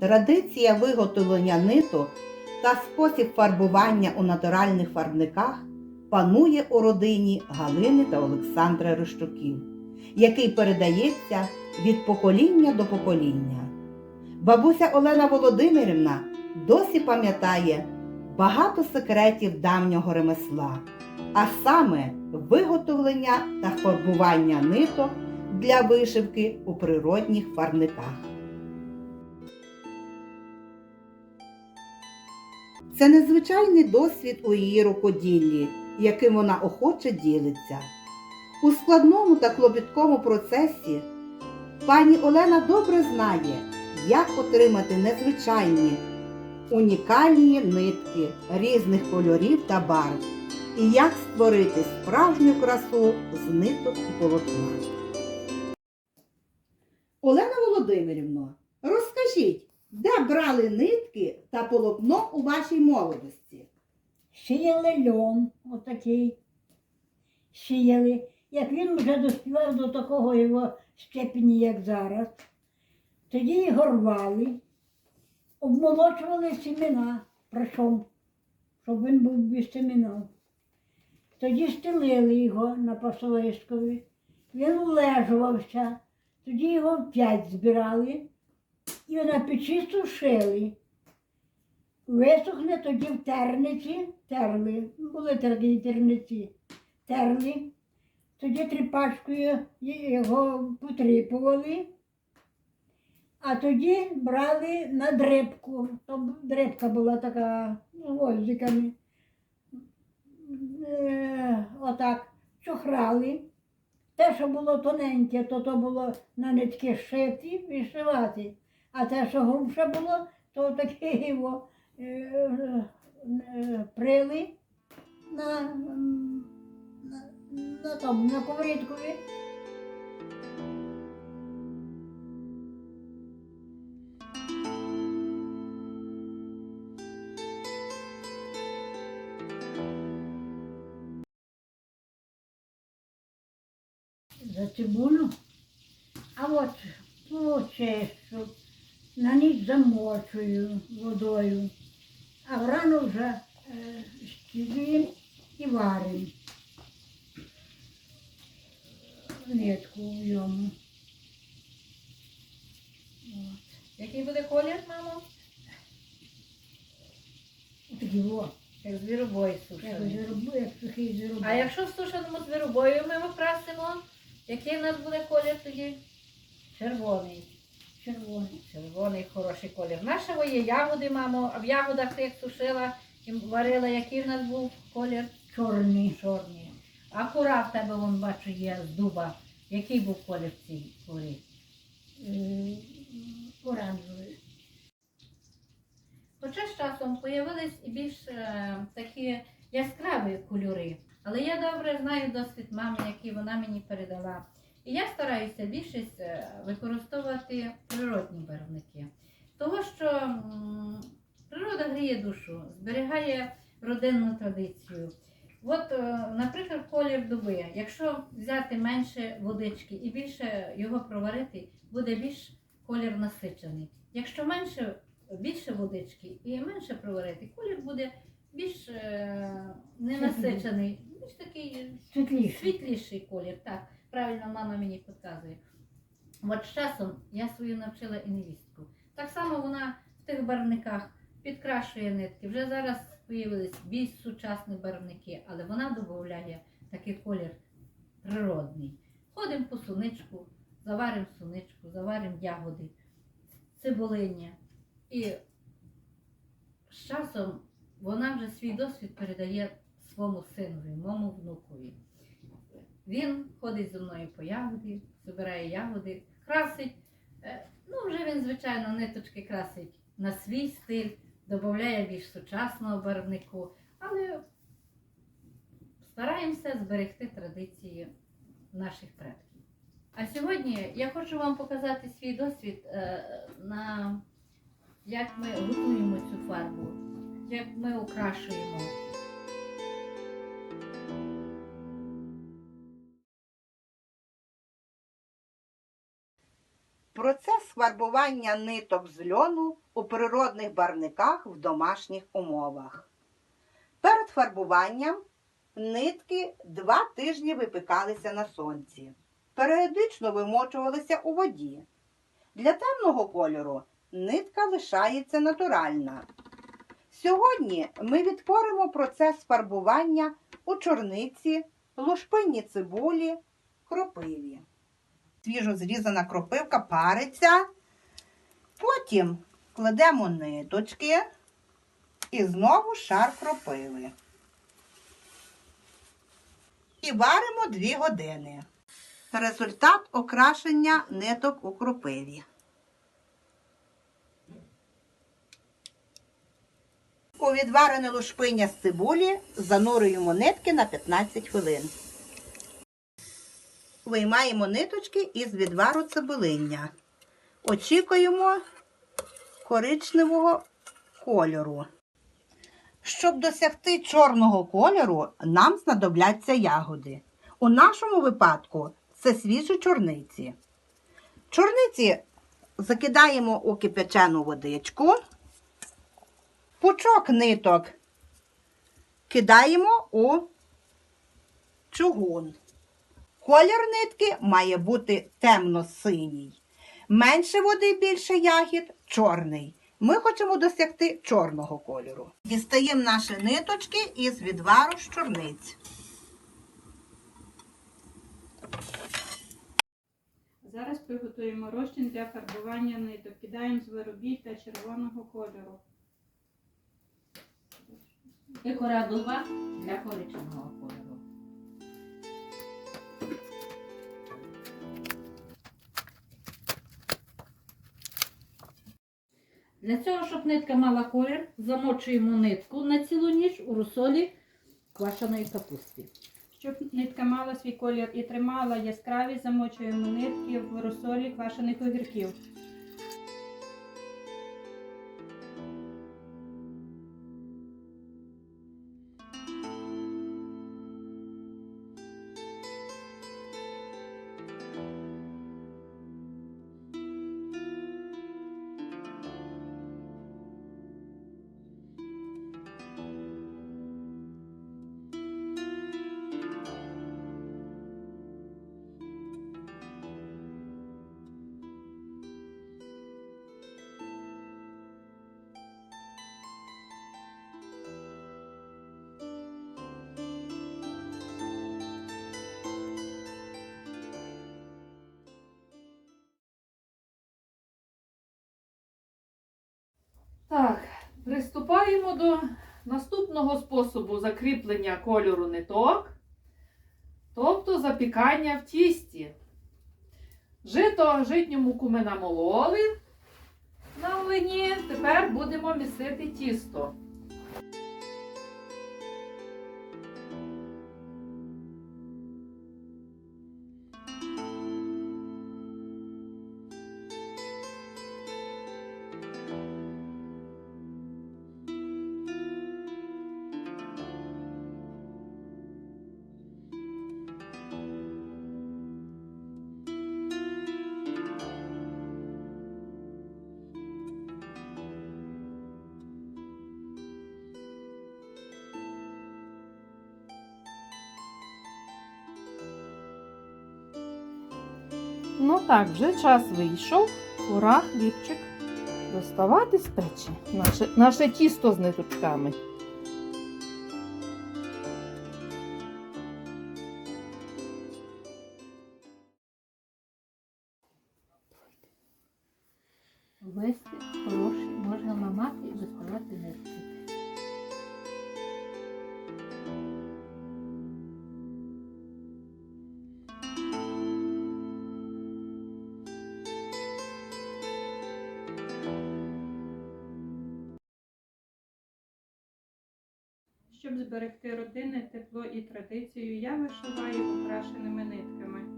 Традиція виготовлення ниток та спосіб фарбування у натуральних фарбниках панує у родині Галини та Олександра Рищуків, який передається від покоління до покоління. Бабуся Олена Володимирівна досі пам'ятає багато секретів давнього ремесла, а саме виготовлення та фарбування ниток для вишивки у природних фарбниках. Це незвичайний досвід у її рукоділлі, яким вона охоче ділиться. У складному та клопіткому процесі пані Олена добре знає, як отримати незвичайні, унікальні нитки різних кольорів та барв і як створити справжню красу з ниток і полотна. Олена Володимирівна, розкажіть, де брали нитки та полотно у вашій молодості? Сіяли льон отакий. Сіяли. Як він вже доспівав до такого його степені, як зараз, тоді його рвали, обмолочували семена, причому, щоб він був без семена. Тоді стелили його на пасовискові, він лежувався, тоді його п'ять збирали і на печі сушили. Висохне тоді в терниці, терли, були такі терниці, терли. Тоді тріпачкою його потріпували, а тоді брали на дрипку. Там дрипка була така з гвоздиками. Е, отак чухрали. Те, що було тоненьке, то то було на нитки шити і шивати. А те, що грубше було, то таке його е, е, прили на, на, на тому, на ковриткові. За цибулю, а от почищу, на ніч замочую водою, а врано вже е, щілюємо і варимо нитку в ньому. От. Який буде колір, мамо? Такий о, Як звіробой як сушений. як сухий. А якщо в сушеному звіробою ми окрасимо, який у нас буде колір тоді? Червоний. Червоний. Червоний хороший колір. Наша є ягоди, мамо, а в ягодах ти як сушила і варила, який в нас був колір? Чорний. Чорний. А кура в тебе, вон бачу, є з дуба. Який був колір в цій курі? е, Оранжевий. Хоча з часом появились і більш е, такі яскраві кольори. Але я добре знаю досвід мами, який вона мені передала. І я стараюся більшість е, використовувати природні барвники. Того, що природа гріє душу, зберігає родинну традицію. От, е, наприклад, колір дуби. Якщо взяти менше водички і більше його проварити, буде більш колір насичений. Якщо менше більше водички і менше проварити, колір буде більш е, ненасичений, більш такий Світліший. світліший колір. Так, правильно мама мені підказує. От з часом я свою навчила і невістку. Так само вона в тих барвниках підкрашує нитки. Вже зараз з'явились більш сучасні барвники, але вона додає такий колір природний. Ходимо по суничку, заваримо суничку, заваримо ягоди, цибулиння. І з часом вона вже свій досвід передає своєму синові, моєму внукові. Він ходить зі мною по ягоді, збирає ягоди, красить. Е, Ну, вже він, звичайно, ниточки красить на свій стиль, додає більш сучасного барвнику, але стараємося зберегти традиції наших предків. А сьогодні я хочу вам показати свій досвід, е, на як ми готуємо цю фарбу, як ми окрашуємо. Процес фарбування ниток з льону у природних барвниках в домашніх умовах. Перед фарбуванням нитки два тижні випікалися на сонці. Періодично вимочувалися у воді. Для темного кольору нитка лишається натуральна. Сьогодні ми відтворимо процес фарбування у чорниці, лушпинні цибулі, кропиві. Свіжо зрізана кропивка париться. Потім кладемо ниточки і знову шар кропиви. І варимо 2 години. Результат окрашення ниток у кропиві. У відварене лушпиння з цибулі занурюємо нитки на 15 хвилин. Виймаємо ниточки із відвару цибулиння. Очікуємо коричневого кольору. Щоб досягти чорного кольору, нам знадобляться ягоди. У нашому випадку це свіжі чорниці. Чорниці закидаємо у кипячену водичку. Пучок ниток кидаємо у чугун. Колір нитки має бути темно-синій. Менше води, більше ягід чорний. Ми хочемо досягти чорного кольору. Дістаємо наші ниточки із відвару з чорниць. Зараз приготуємо розчин для фарбування ниток. Кидаємо зверобій та червоного кольору. І корадуба для коричневого кольору. Для цього, щоб нитка мала колір, замочуємо нитку на цілу ніч у русолі квашеної капусти. Щоб нитка мала свій колір і тримала яскравість, замочуємо нитки в русолі квашених огірків. Так, приступаємо до наступного способу закріплення кольору ниток, тобто запікання в тісті. Жито житню муку ми намололи на олені. тепер будемо місити тісто. Ну так, вже час вийшов. Пора хлібчик доставати з печі. Наше, наше тісто з ниточками. Вести хороший, можна ламати і доставати нитки. Щоб зберегти родинне тепло і традицію, я вишиваю украшеними нитками.